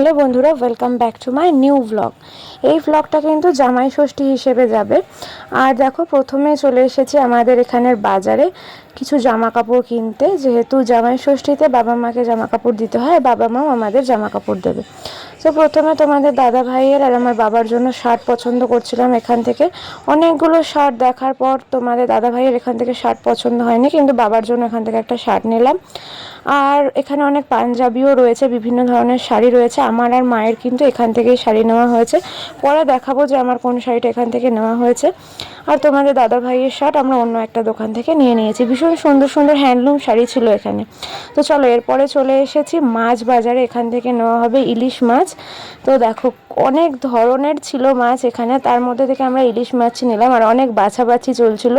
Hello বন্ধুরা welcome back to my new vlog এই ব্লগটা কিন্তু জামাই ষষ্ঠী হিসেবে যাবে। আর দেখো, প্রথমে চলে এসেছি আমাদের এখানের বাজারে কিছু জামা কাপড় কিনতে। যেহেতু জামাই ষষ্ঠীতে বাবা মাকে জামা কাপড় দিতে হয়, বাবা মাও আমাদের জামা কাপড় দেবে। তো প্রথমে তোমাদের দাদা ভাইয়ের আর আমার বাবার জন্য শার্ট পছন্দ করছিলাম এখান থেকে। অনেকগুলো শার্ট দেখার পর তোমাদের দাদা ভাইয়ের এখান থেকে শার্ট পছন্দ হয়নি, কিন্তু বাবার জন্য এখান থেকে একটা শার্ট নিলাম। আর এখানে অনেক পাঞ্জাবিও রয়েছে, বিভিন্ন ধরনের শাড়ি রয়েছে। আমার আর মায়ের কিন্তু এখান থেকেই শাড়ি নেওয়া হয়েছে। পরে দেখাবো যে আমার কোন শাড়িটা এখান থেকে নেওয়া হয়েছে। আর তোমাদের দাদা ভাইয়ের শার্ট আমরা অন্য একটা দোকান থেকে নিয়ে নিয়েছি। ভীষণ সুন্দর সুন্দর হ্যান্ডলুম শাড়ি ছিল এখানে। তো চলো, এরপরে চলে এসেছি মাছ বাজারে। এখান থেকে নেওয়া হবে ইলিশ মাছ। তো দেখো, অনেক ধরনের ছিল মাছ এখানে। তার মধ্যে থেকে আমরা ইলিশ মাছ নিলাম আর অনেক বাছাবাছি চলছিল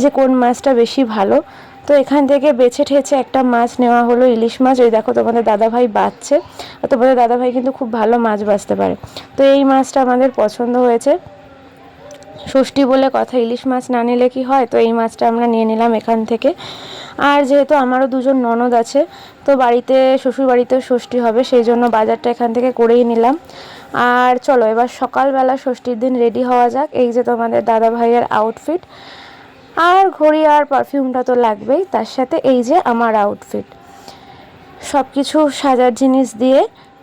যে কোন মাছটা বেশি ভালো। তো এখান থেকে বেছে ঠেছে একটা মাছ নেওয়া হলো ইলিশ মাছ। ওই দেখো, তোমাদের দাদাভাই বাচ্ছে। আর তোমাদের দাদাভাই কিন্তু খুব ভালো মাছ বাছতে পারে। তো এই মাছটা আমাদের পছন্দ হয়েছে। ষষ্ঠী বলে কথা, ইলিশ মাছ না নিলে কি হয়? তো এই মাছটা আমরা নিয়ে নিলাম এখান থেকে। আর যেহেতু আমারও দুজন ননদ আছে, তো বাড়িতে শ্বশুর বাড়িতে ষষ্ঠী হবে, সেই জন্য বাজারটা এখান থেকে করেই নিলাম। আর চলো, এবার সকালবেলা ষষ্ঠীর দিন রেডি হওয়া যাক, এই যে তোমাদের দাদা ভাইয়ের আউটফিট আর ঘড়ি আর পারফিউমটা তো লাগবেই, তার সাথে এই যে আমার আউটফিট সব কিছু সাজার জিনিস দিয়ে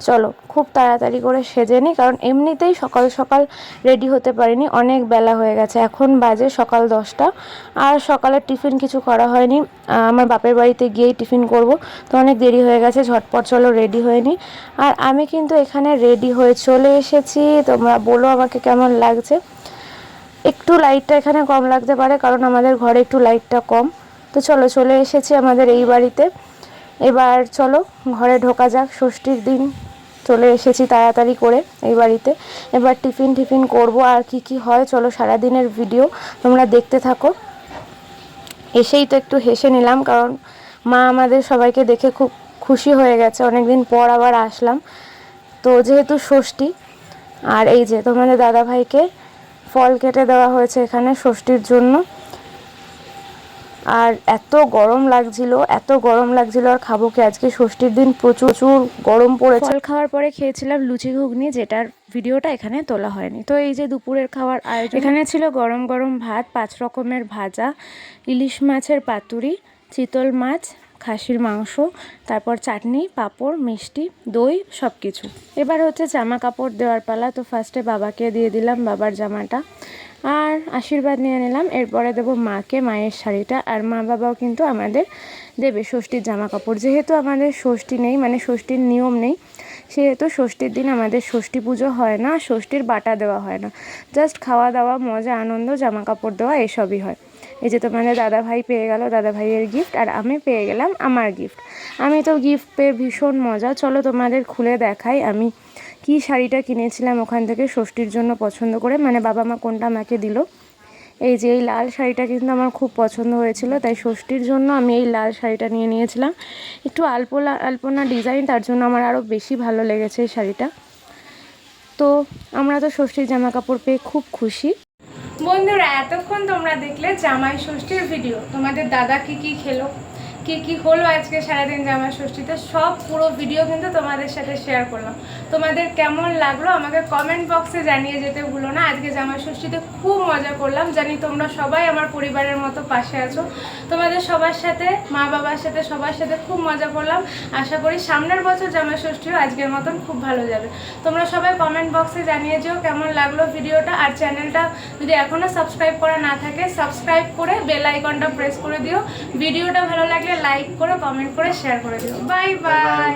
চলো, খুব তাড়াতাড়ি করে সেজে নিই কারণ এমনিতেই সকাল সকাল রেডি হতে পারিনি, অনেক বেলা হয়ে গেছে। এখন বাজে সকাল দশটা, আর সকালে টিফিন কিছু করা হয়নি। আমার বাপের বাড়িতে গিয়েই টিফিন করব, তো অনেক দেরি হয়ে গেছে, ঝটপট চলো রেডি হয়ে নিই আর আমি কিন্তু এখানে রেডি হয়ে চলে এসেছি, তোমরা বলো আমাকে কেমন লাগছে। একটু লাইটটা এখানে কম লাগতে পারে, কারণ আমাদের ঘরে একটু লাইটটা কম। তো চলো, চলে এসেছি আমাদের এই বাড়িতে। এবার চলো, ঘরে ঢোকা যাক, ষষ্ঠীর দিন। চলে এসেছি তাড়াতাড়ি করে এই বাড়িতে। এবার টিফিন টিফিন করব আর কি কি হয়, চলো সারাদিনের ভিডিও তোমরা দেখতে থাকো। এসেই তো একটু হেসে নিলাম, কারণ মা আমাদের সবাইকে দেখে খুব খুশি হয়ে গেছে। অনেকদিন পর আবার আসলাম। তো যেহেতু ষষ্ঠী, আর এই যে তোমাদের দাদা ভাইকে ফল কেটে দেওয়া হয়েছে এখানে ষষ্ঠীর জন্য। আর এত গরম লাগছিল, এত গরম লাগছিল আর খাব কি আজকে? ষষ্ঠীর দিন প্রচুর প্রচুর গরম পড়েছে। ফল খাওয়ার পরে খেয়েছিলাম লুচি ঘুগনি, যেটার ভিডিওটা এখানে তোলা হয়নি। তো এই যে দুপুরের খাওয়ার আয়োজন, এখানে ছিল গরম গরম ভাত, পাঁচ রকমের ভাজা, ইলিশ মাছের পাতুরি, চিতল মাছ খাসির মাংস, তারপর চাটনি, পাঁপড়, মিষ্টি, দই সব কিছু এবার হচ্ছে জামা কাপড় দেওয়ার পালা। তো ফার্স্টে বাবাকে দিয়ে দিলাম বাবার জামাটা। আর আশীর্বাদ নিয়ে নিলাম। এরপরে দেবো মাকে মায়ের শাড়িটা। আর মা বাবাও কিন্তু আমাদের দেবে ষষ্ঠীর জামা কাপড়। যেহেতু আমাদের ষষ্ঠী নেই মানে ষষ্ঠীর নিয়ম নেই, সেহেতু ষষ্ঠীর দিন আমাদের ষষ্ঠী পুজো হয় না, ষষ্ঠীর বাটা দেওয়া হয় না। জাস্ট খাওয়া দাওয়া, মজা, আনন্দ, জামা কাপড় দেওয়া, এসবই হয়। এই যে তোমাদের দাদা ভাই পেয়ে গেল দাদা ভাইয়ের গিফট আর আমি পেয়ে গেলাম আমার গিফট আমি তো গিফট পেয়ে ভীষণ মজা। চলো তোমাদের খুলে দেখাই আমি কি শাড়িটা কিনেছিলাম ওখান থেকে ষষ্ঠীর জন্য পছন্দ করে। মানে বাবা মা কোনটা আমাকে দিল। এই যে এই লাল শাড়িটা কিন্তু আমার খুব পছন্দ হয়েছিল, তাই ষষ্ঠীর জন্য আমি এই লাল শাড়িটা নিয়ে নিয়েছিলাম। একটু আলপোলা আলপনা ডিজাইন তার জন্য আমার আরও বেশি ভালো লেগেছে এই শাড়িটা। তো আমরা তো ষষ্ঠীর জামা কাপড় পেয়ে খুব খুশি। বন্ধুরা এতক্ষণ তোমরা দেখলে জামাই ষষ্ঠীর ভিডিও তোমাদের দাদা কি কি খেলো? কি কি হলো আজকে সারাদিন জামাই ষষ্ঠীতে, সব পুরো ভিডিও কিন্তু তোমাদের সাথে শেয়ার করলাম। তোমাদের কেমন লাগল আমাকে কমেন্ট বক্সে জানিয়ে যেতে ভুলো না। আজকে জামাই ষষ্ঠীতে খুব মজা করলাম। জানি তোমরা সবাই আমার পরিবারের মতো পাশে আছো। তোমাদের সবার সাথে, মা বাবার সাথে, সবার সাথে খুব মজা করলাম। আশা করি সামনের বছর জামাই ষষ্ঠীও আজকের মতন খুব ভালো যাবে। তোমরা সবাই কমেন্ট বক্সে জানিয়ে যেও কেমন লাগল ভিডিওটা আর চ্যানেলটা যদি এখনও সাবস্ক্রাইব করা না থাকে সাবস্ক্রাইব করে বেল আইকনটা প্রেস করে দিও। ভিডিওটা ভালো লাগলে লাইক করো কমেন্ট করে শেয়ার করে দিও। Bye bye